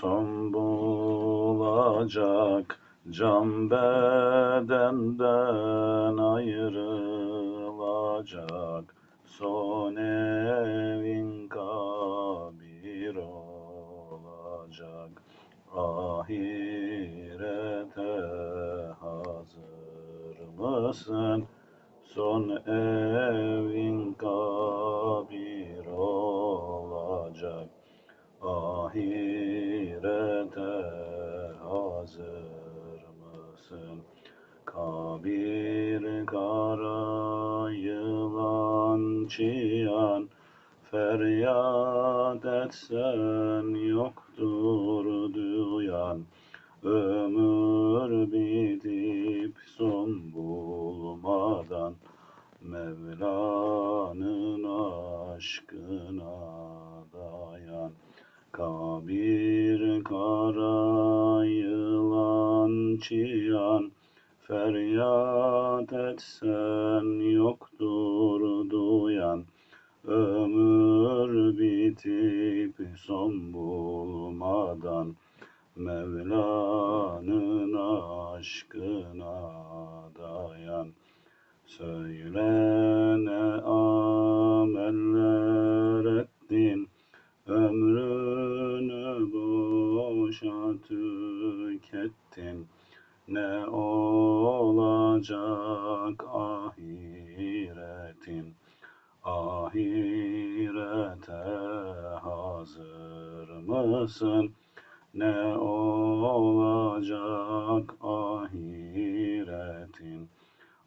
son bulacak Can bedenden ayrılacak. Son evin kabir olacak. Ahirete hazır mısın? Son evin kabir olacak. Ahirete hazır mısın? Kabir kara yılan çiyan Feryat etsen yoktur duyan Ömür bitip son bulmadan Mevla'nın aşkına dayan Kabir kara yılan çiyan Feryat etsen yoktur duyan. Ömür bitip son bulmadan Mevla'nın aşkına dayan. Söyle ne ameller ettin Ömrünü boşa tükettin Ne olacak ahiretin Ahirete hazır mısın? Ne olacak ahiretin?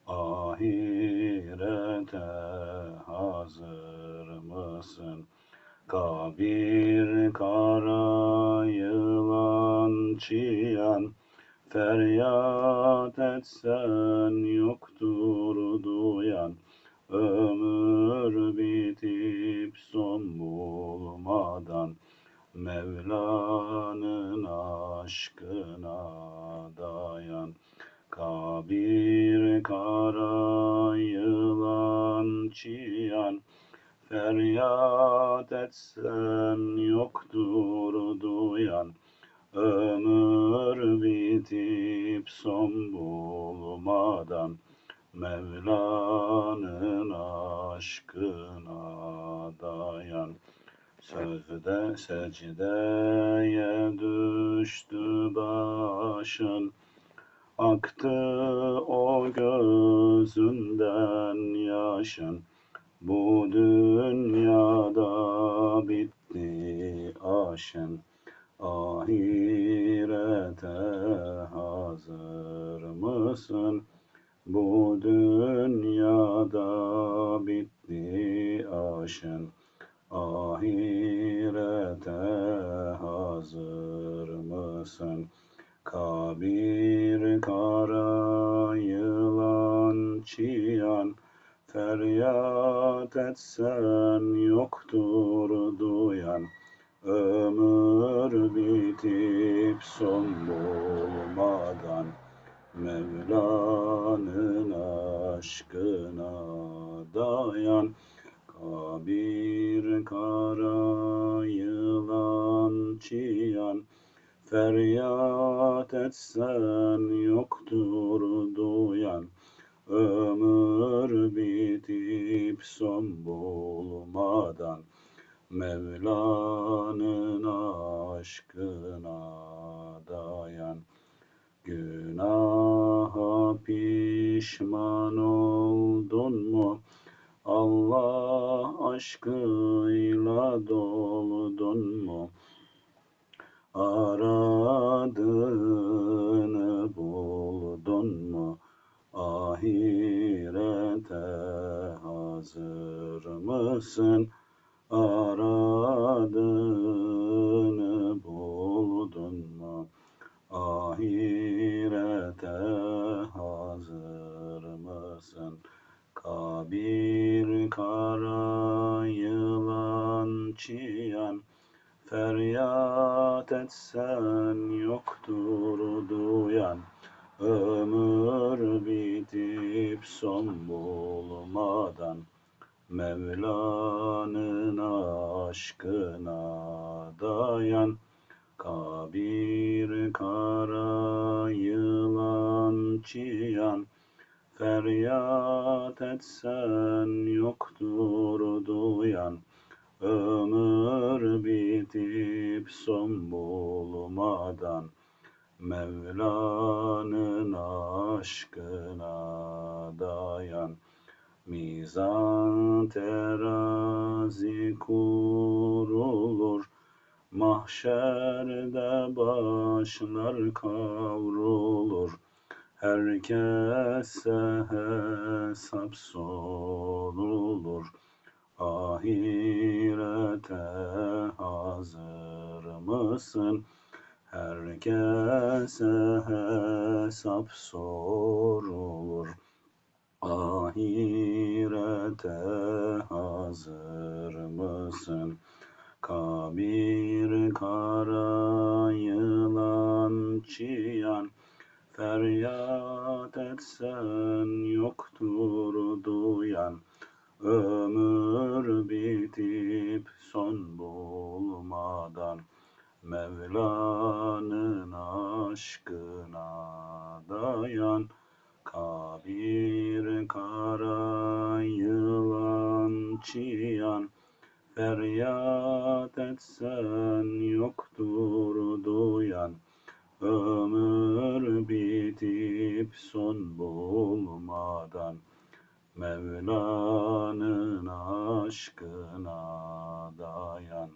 Ahirete hazır mısın? Kabir kara yılan çiyan Feryat etsen yoktur duyan Ömür bitip son bulmadan Mevla'nın aşkına dayan. Kabir kara yılan çiyan. Feryat etsen yoktur duyan. Ömür bitip son bulmadan Mevla'nın Sözde secdeye düştü başın. Aktı o gözünden yaşın. Bu dünyada bitti aşın. Ahirete hazır mısın? Bu dünyada bitti aşın Ahirete hazır mısın? Kabir kara yılan çiyan Feryat etsen yoktur duyan Ömür bitip son bulmadan Mevla'nın aşkına dayan Kabir kara yılan çiyan Feryat etsen yoktur duyan. Ömür bitip son bulmadan Mevla'nın aşkına dayan. Günaha pişman oldun mu? Allah aşkıyla doldun mu? Aradığını buldun mu? Ahirete hazır mısın? Aradığını buldun mu? Ahirete hazır mısın? Kabir kara yılan çiyan Feryat etsen yoktur duyan. Ömür bitip son bulmadan Mevla'nın aşkına dayan. Kabir kara yılan çiyan Feryat etsen yoktur duyan. Ömür bitip son bulmadan Mevla'nın aşkına dayan. Mizan terazi kurulur Mahşerde başlar kavrulur Herkese hesap sorulur Ahirete hazır mısın? Herkese hesap sorulur Ahirete hazır mısın? Kabir kara yılan çiyan Feryat etsen yoktur duyan Ömür bitip son bulmadan. Mevla'nın aşkına dayan Kabir kara yılan çiyan. Feryat etsen yoktur duyan Ömür son bulmadan Mevla'nın aşkına dayan